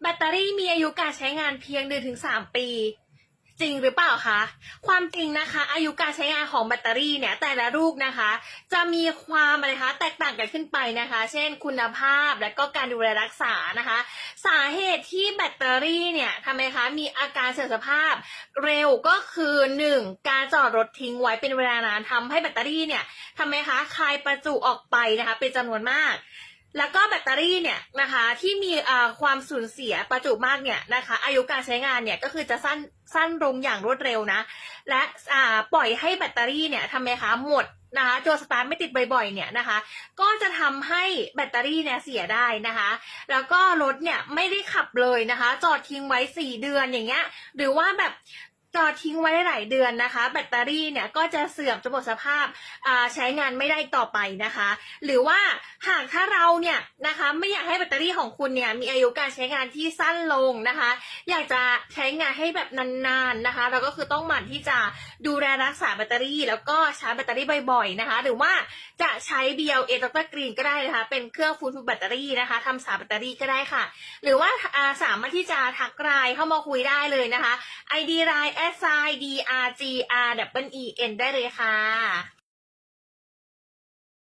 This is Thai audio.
แบตเตอรี่มีอายุการใช้งานเพียง1-3ปี จริงหรือเปล่าคะ ความจริงนะคะ อายุการใช้งานของแบตเตอรี่เนี่ยแต่ละลูกนะคะ จะมีความอะไรคะแตกต่างกันขึ้นไปนะคะ เช่น คุณภาพและก็การดูแลรักษานะคะ สาเหตุที่แบตเตอรี่เนี่ยทำไมคะมีอาการเสื่อมสภาพเร็วก็คือ 1. การจอดรถทิ้งไว้เป็นเวลานานทำให้แบตเตอรี่เนี่ยทำไมคะคายประจุออกไปนะคะเป็นจำนวนมาก แล้วก็แบตเตอรี่เนี่ยนะคะที่มีความสูญเสียประจุมากเนี่ยนะคะอายุการใช้งานเนี่ยก็คือจะสั้นสั้นลงอย่างรวดเร็วนะ และปล่อยให้แบตเตอรี่เนี่ยทำไมคะหมดนะคะตัวสตาร์ทไม่ติดบ่อยๆเนี่ยนะคะ ก็จะทำให้แบตเตอรี่เนี่ยเสียได้นะคะ แล้วก็รถเนี่ยไม่ได้ขับเลยนะคะ จอดทิ้งไว้ 4 เดือนอย่างเงี้ย หรือว่าแบบ จอดทิ้งไว้หลายเดือนนะคะ แบตเตอรี่เนี่ยก็จะเสื่อมจะหมดสภาพใช้งานไม่ได้ต่อไปนะคะ หรือว่าหากถ้าเราเนี่ยนะคะไม่อยากให้แบตเตอรี่ของคุณเนี่ยมีอายุการใช้งานที่สั้นลงนะคะ อยากจะใช้งานให้แบบนานๆนะคะ เราก็คือต้องหมั่นที่จะดูแลรักษาแบตเตอรี่ แล้วก็ชาร์จแบตเตอรี่บ่อยๆนะคะ หรือว่าจะใช้ BLA Dr. Green ก็ได้นะคะ เป็นเครื่องฟูลฟูแบตเตอรี่นะคะทำสาแบตเตอรี่ก็ได้ค่ะ หรือว่าอ่าสามารถที่จะทักไลน์เข้ามาคุยได้เลยนะคะ ID สไซด์ D R G R W E N ได้เลยค่ะ